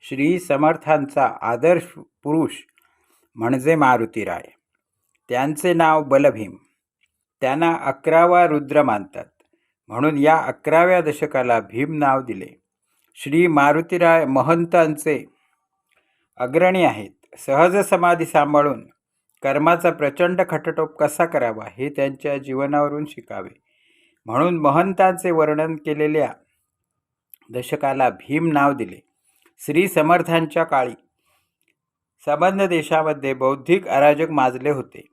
श्री समर्थांचा आदर्श पुरुष म्हणजे मारुतीराय. त्यांचे नाव बलभीम. त्यांना अकरावा रुद्र मानतात. म्हणून या अकराव्या दशकाला भीम नाव दिले. श्री मारुतीराय महंतांचे अग्रणी आहेत. सहज समाधी सांभाळून कर्माचा प्रचंड खटटोप कसा करावा हे त्यांच्या जीवनावरून शिकावे. म्हणून महंतांचे वर्णन केलेल्या दशकाला भीम नाव दिले. श्री समर्थांच्या काळी संबंध देशामध्ये बौद्धिक अराजक माजले होते.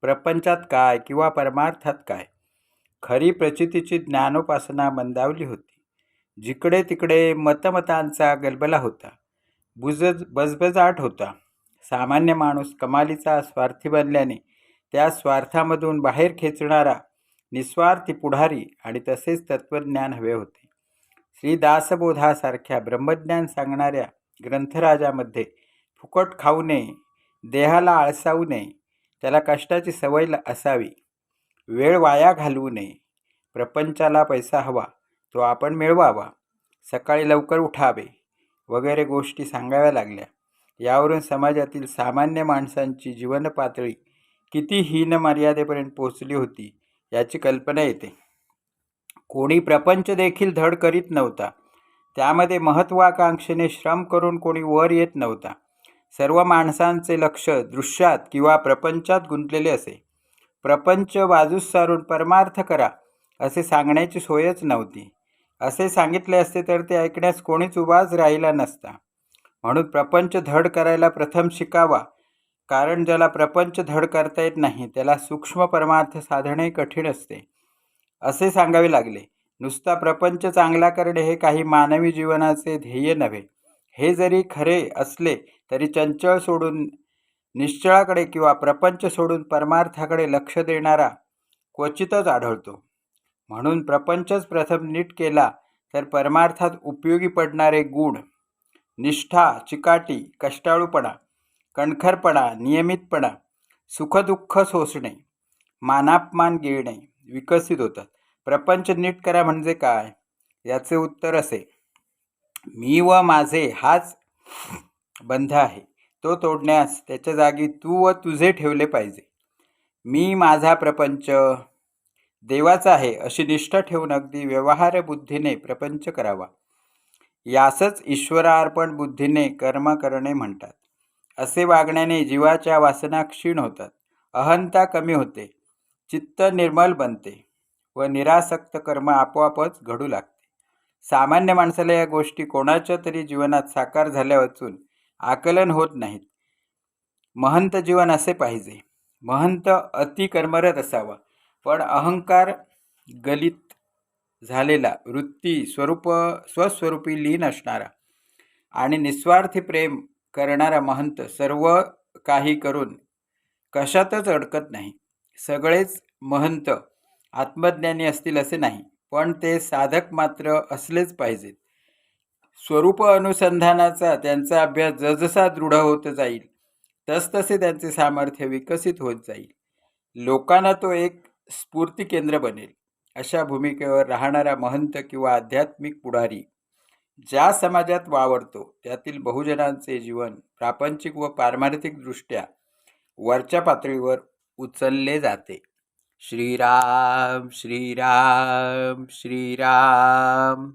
प्रपंचात काय किंवा परमार्थात काय? खरी प्रचितीची ज्ञानोपासना मंदावली होती. जिकडे तिकडे मतमतांचा गलबला होता. बुजज बजबजाट होता. सामान्य माणूस कमालीचा स्वार्थी बनल्याने त्या स्वार्थामधून बाहेर खेचणारा निस्वार्थी पुढारी आणि तसेच तत्त्वज्ञान हवे होते. श्री दासबोधासारख्या ब्रह्मज्ञान सांगणाऱ्या ग्रंथराजामध्ये फुकट खाऊ नये देहाला आळसावू नये त्याला कष्टाची सवय असावी. वेळ वाया घालवू नये. प्रपंचाला पैसा हवा तो आपण मिळवावा. सकाळी लवकर उठावे वगैरे गोष्टी सांगाव्या लागल्या. यावरून समाजातील सामान्य माणसांची जीवन पातळी किती हीन मर्यादेपर्यंत पोचली होती याची कल्पना येते. कोणी प्रपंच देखील धड करीत नव्हता. त्यामध्ये महत्त्वाकांक्षेने श्रम करून कोणी वर येत नव्हता. सर्व माणसांचे लक्ष दृश्यात किंवा प्रपंचात गुंतलेले असे. प्रपंच बाजूस सारून परमार्थ करा असे सांगण्याची सोयच नव्हती. असे सांगितले असते तर ते ऐकण्यास कोणीच उभाच राहिला नसता. म्हणून प्रपंच धड करायला प्रथम शिकावा कारण ज्याला प्रपंच धड करता येत नाही त्याला सूक्ष्म परमार्थ साधणे कठीण असते. असे सांगावे लागले. नुसता प्रपंच चांगला करणे हे काही मानवी जीवनाचे ध्येय नव्हे. हे जरी खरे असले तरी चंचळ सोडून निश्चळाकडे किंवा प्रपंच सोडून परमार्थाकडे लक्ष देणारा क्वचितच आढळतो. म्हणून प्रपंचच प्रथम नीट केला तर परमार्थात उपयोगी पडणारे गुण निष्ठा चिकाटी कष्टाळूपणा कणखरपणा नियमितपणा सुखदुःख सोसणे मानापमान गिळणे विकसित होतात. प्रपंच नीट करा म्हणजे काय? याचे उत्तर असे. मी व माझे हाच बंध आहे. तो तोडण्यास त्याच्या जागी तू व तुझे ठेवले पाहिजे. मी माझा प्रपंच देवाचा आहे अशी निष्ठा ठेवून अगदी व्यवहार बुद्धीने प्रपंच करावा. यासच ईश्वरार्पण बुद्धीने कर्म करणे म्हणतात. असे वागण्याने जीवाच्या वासना क्षीण होतात. अहंता कमी होते. चित्त निर्मल बनते व निरासक्त कर्म आपोआपच घडू लागते. सामान्य माणसाला या गोष्टी कोणाच्या तरी जीवनात साकार झाल्या वाचून आकलन होत नाहीत. महंत जीवन असे पाहिजे. महंत अतिकर्मरत असावा. पण अहंकार गलित झालेला वृत्ती स्वरूप स्वस्वरूपी लीन असणारा आणि निस्वार्थी प्रेम करणारा महंत सर्व काही करून कशातच अडकत नाही. सगळेच महंत आत्मज्ञानी असतील असे नाही पण ते साधक मात्र असलेच पाहिजेत. स्वरूप अनुसंधानाचा त्यांचा अभ्यास जसजसा दृढ होत जाईल तसतसे त्यांचे सामर्थ्य विकसित होत जाईल. लोकांना तो एक स्फूर्ती केंद्र बनेल अशा भूमिकेवर राहणारा महंत किंवा आध्यात्मिक पुढारी ज्या समाजात वावरतो त्यातील बहुजनांचे जीवन प्रापंचिक व पारमार्थिकदृष्ट्या वरच्या पातळीवर उचलले जाते. श्रीराम श्रीराम श्रीराम.